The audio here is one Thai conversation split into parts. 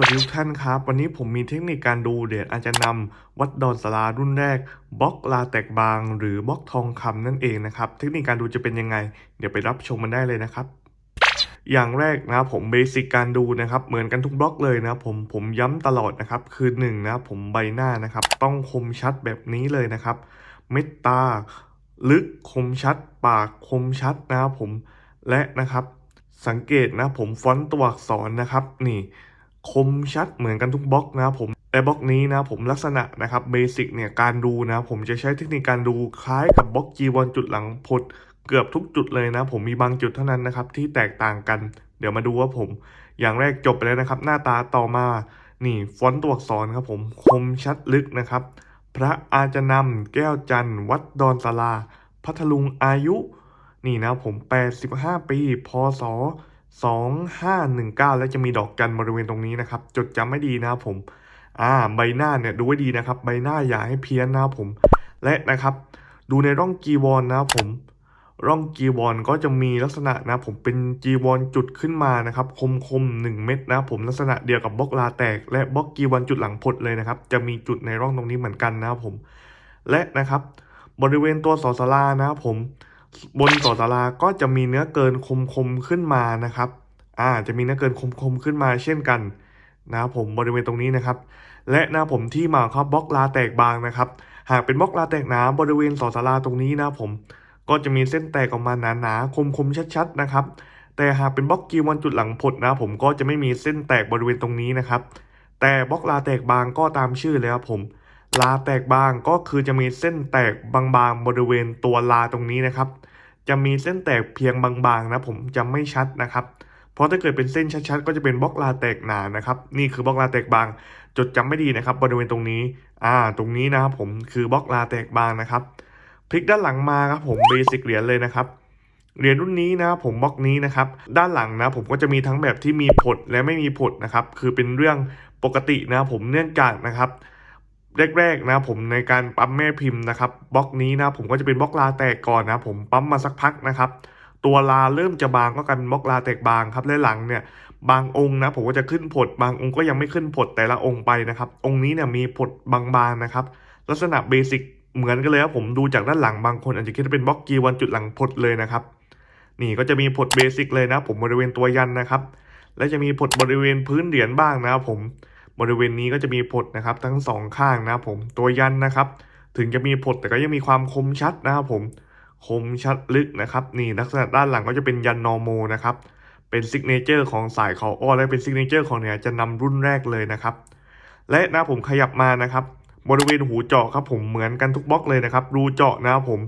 วัสดีทุกท่านครับ วันนี้ผมมีเทคนิคการดูเดี๋ยวอาจจะนำวัดดอนสลารุ่นแรกบล็อกลาแตกบาง หรือบล็อกทองคำนั่นเองนะครับ เทคนิคการดูจะเป็นยังไง เดี๋ยวไปรับชมมันได้เลยนะครับ อย่างแรกนะผมเบสิกการดูนะครับ เหมือนกันทุกบล็อกเลยนะผมผมย้ำตลอดนะครับ คือหนึ่งนะผมใบหน้านะครับ ต้องคมชัดแบบนี้เลยนะครับ เม็ดตา ลึกคมชัด ปากคมชัดนะครับผมและนะครับ สังเกตนะผมฟอนต์ตัวอักษรนะครับ นี่ คมชัดเหมือนกันทุกบล็อกนะครับผมแต่บล็อกนี้นะผมลักษณะนะครับเบสิกเนี่ยการดูนะผมจะใช้เทคนิคการดูคล้ายกับบล็อกจีวอนจุดหลังพดเกือบทุกจุดเลยนะ ผมมีบางจุดเท่านั้นนะครับที่แตกต่างกัน เดี๋ยวมาดูว่าผม อย่างแรกจบไปแล้วนะครับ หน้าตาต่อมานี่ฟอนต์ตัวอักษรครับผมคมชัดลึกนะครับ พระอาจนำแก้วจันทร์วัดดอนสลา พัทลุงอายุ นี่นะผม 85 ปีพศ 2519 แล้วจะมีดอกจันบริเวณตรงนี้นะครับ จดจำไม่ดีนะครับผม อ่า ใบหน้าเนี่ยดูไว้ดีนะครับ ใบหน้าอย่าให้เพี้ยนนะครับผม และนะครับ ดูในร่องจีวรนะครับผม ร่องจีวรก็จะมีลักษณะนะผมเป็นจีวรจุดขึ้นมานะครับ คมคมๆหนึ่งเม็ดนะผมลักษณะเดียวกับบล็อกลาแตก และบล็อกจีวรจุดหลังพดเลยนะครับ จะมีจุดในร่องตรงนี้เหมือนกันนะครับผม และนะครับ บริเวณตัวสอสลานะครับผม บนสอสาราก็จะมีเนื้อเกินคมคมขึ้นมานะครับอ่าจะมีเนื้อเกินคมคมขึ้นมาเช่นกันนะครับผมบริเวณตรงนี้นะครับ และหน้าผมที่มาครับบล็อกลาแตกบางนะครับ หากเป็นบล็อกลาแตกหนาบริเวณสอสาราตรงนี้นะผม ก็จะมีเส้นแตกออกมาหนาๆคมๆชัดๆนะครับ แต่หากเป็นบล็อกกีวันจุดหลังผดนะผมก็จะไม่มีเส้นแตกบริเวณตรงนี้นะครับ แต่บล็อกลาแตกบางก็ตามชื่อเลยครับผม ลาแตกบางก็คือจะมีเส้นแตกบางๆบริเวณตัวลาตรงนี้นะครับ จะมีเส้นแตกเพียงบางๆนะผมจะไม่ชัดนะครับ เพราะถ้าเกิดเป็นเส้นชัดๆ ก็จะเป็นบล็อกลาแตกหนานะครับ นี่คือบล็อกลาแตกบาง จดจำไม่ดีนะครับ บริเวณตรงนี้ อ่า ตรงนี้นะครับผมคือบล็อกลาแตกบางนะครับ พลิกด้านหลังมาครับผมเบสิกเหรียญเลยนะครับเหรียญรุ่นนี้นะผมบล็อกนี้นะครับ ด้านหลังนะผมก็จะมีทั้งแบบที่มีผดและไม่มีผดนะครับ คือเป็นเรื่องปกตินะผมเนื่องจากนะครับ แรกๆนะผมในการปั๊มแม่พิมพ์นะครับบล็อกนี้นะผมก็จะเป็นบล็อกลาแตกก่อนนะผมปั๊มมาสักพักนะครับตัวลาเริ่มจะบางก็กลายเป็นบล็อกลาแตกบางครับและหลังเนี่ยบางองค์นะผมก็จะขึ้นผดบางองค์ก็ยังไม่ขึ้นผดแต่ละองค์ไปนะครับองค์นี้เนี่ยมีผดบางๆนะครับลักษณะเบสิกเหมือนกันเลยครับผมดูจากด้านหลังบางคนอาจจะคิดว่าเป็นบล็อกกีวันจุดหลังผดเลยนะครับนี่ก็จะมีผดเบสิกเลยนะผมบริเวณตัวยันนะครับ และจะมีผดบริเวณพื้นเหรียญบ้างนะครับผม บริเวณนี้ก็จะมีผดนะครับทั้งสองข้างนะครับผมตัวยันนะครับ ถึงจะมีผดแต่ก็ยังมีความคมชัดนะครับผมคมชัดลึกนะครับ นี่ลักษณะด้านหลังก็จะเป็นยันนอร์โมนะครับเป็นซิกเนเจอร์ของสายเขาอ้อและเป็นซิกเนเจอร์ของเนี่ยจะนำรุ่นแรกเลยนะครับ และนะผมขยับมานะครับ บริเวณหูเจาะครับผมเหมือนกันทุกบล็อกเลยนะครับ รูเจาะนะครับผม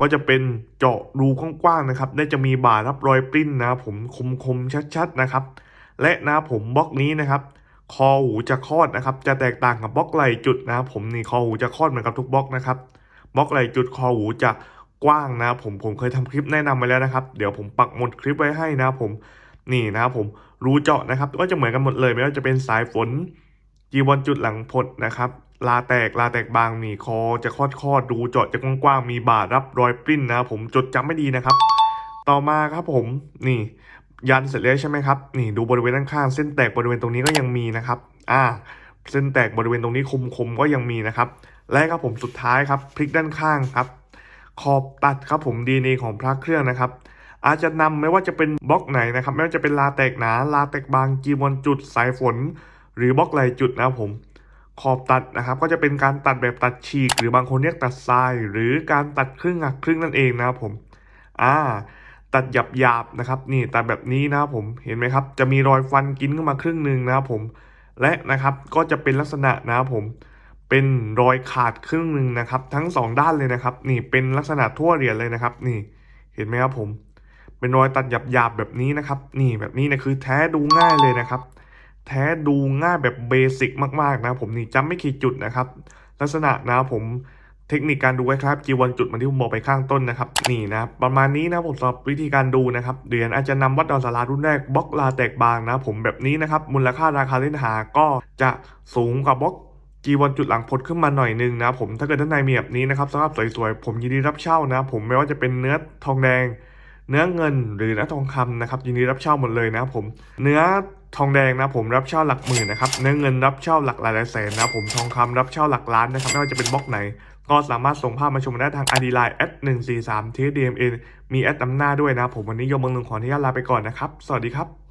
ก็จะเป็นเจาะรูกว้างๆนะครับ ได้จะมีบารับรอยปริ้นนะครับผมคมๆชัดๆนะครับ และนะผมบล็อกนี้นะครับ คอหูจะคลอดนะครับ จะแตกต่างกับบล็อกไหลจุดนะครับผมนี่คอหูจะคลอดเหมือนกับทุกบล็อกนะครับบล็อกไหลจุดคอหูจะกว้างนะครับผมผมเคยทำคลิปแนะนำไปแล้วนะครับ เดี๋ยวผมปักหมดคลิปไว้ให้นะครับผมนี่นะครับผมรูเจาะนะครับก็จะเหมือนกันหมดเลยไม่ว่าจะเป็นสายฝนจีวรจุดหลังพดนะครับลาแตกลาแตกบางนี่คอจะคลอดคลอดรูเจาะจะกว้างๆมีบาดรับรอยปริ้นนะครับผมจดจำไม่ดีนะครับ ต่อมาครับผมนี่ ยันเสร็จแล้วใช่ไหมครับนี่ดูบริเวณด้านข้างเส้นแตกบริเวณตรงนี้ก็ยังมีนะครับอ่าเส้นแตกบริเวณตรงนี้คมๆก็ยังมีนะครับ และครับผมสุดท้ายครับพลิกด้านข้างครับขอบตัดครับผม DNA ของพระเครื่องนะครับ อาจจะนำไม่ว่าจะเป็นบล็อกไหนนะครับ ไม่ว่าจะเป็นลาแตกหนาลาแตกบางจีวรจุดสายฝน หรือบล็อกไหลจุดนะครับผม ขอบตัดนะครับ ก็จะเป็นการตัดแบบตัดฉีก หรือบางคนเรียกตัดทราย หรือการตัดครึ่งหักครึ่งนั่นเองนะครับผม อ่า ตัดหยาบหยาบๆนะครับนี่ตัดแบบนี้นะครับผมเห็นไหมครับ จะมีรอยฟันกินขึ้นมาครึ่งหนึ่งนะครับผมและนะครับก็จะเป็นลักษณะนะครับผมเป็นรอยขาดครึ่งหนึ่งนะครับ ทั้งสองด้านเลยนะครับ นี่เป็นลักษณะทั่วเหรียญเลยนะครับ นี่เห็นไหมครับผม เป็นรอยตัดหยาบหยาบๆแบบนี้นะครับ นี่แบบนี้นะคือแท้ดูง่ายเลยนะครับ แท้ดูง่ายแบบเบสิกมากๆนะครับผมนี่จำไม่ขีดจุดนะครับ ลักษณะนะครับผม เทคนิคการดูไว้ครับจีวันจุดมันที่ผมบอกไปข้างต้นนะครับนี่นะประมาณนี้นะผมสำหรับวิธีการดูนะครับเดือนอาจจะนำวัดดอนสารารุ่นแรกบล็อกลาแตกบางนะ ผมแบบนี้นะครับมูลค่าราคาเล่นหาก็จะสูงกว่าบล็อกจีวันจุดหลังพดขึ้นมาหน่อยนึงนะผมถ้าเกิดท่านในมีแบบนี้นะครับสำหรับสวยๆ ผมยินดีรับเช่านะ ผมไม่ว่าจะเป็นเนื้อทองแดง เนื้อเงินหรือเนื้อทองคำนะครับยินดีรับเช่าหมดเลยนะผมเนื้อทองแดงนะผมรับเช่าหลักหมื่นนะครับเนื้อเงินรับเช่าหลักหลายแสนนะผมทองคำรับเช่าหลักล้านนะครับไม่ว่าจะเป็นบล็อกไหน ก็สามารถส่งภาพมาชมได้ทางอดีไลน์แอดหนึ่งสี่สามทีดีเอ็มเอมีแอดนำหน้าด้วยนะ ผมวันนี้ยมเมืองหนึ่งขออนุญาตลาไปก่อนนะครับ สวัสดีครับ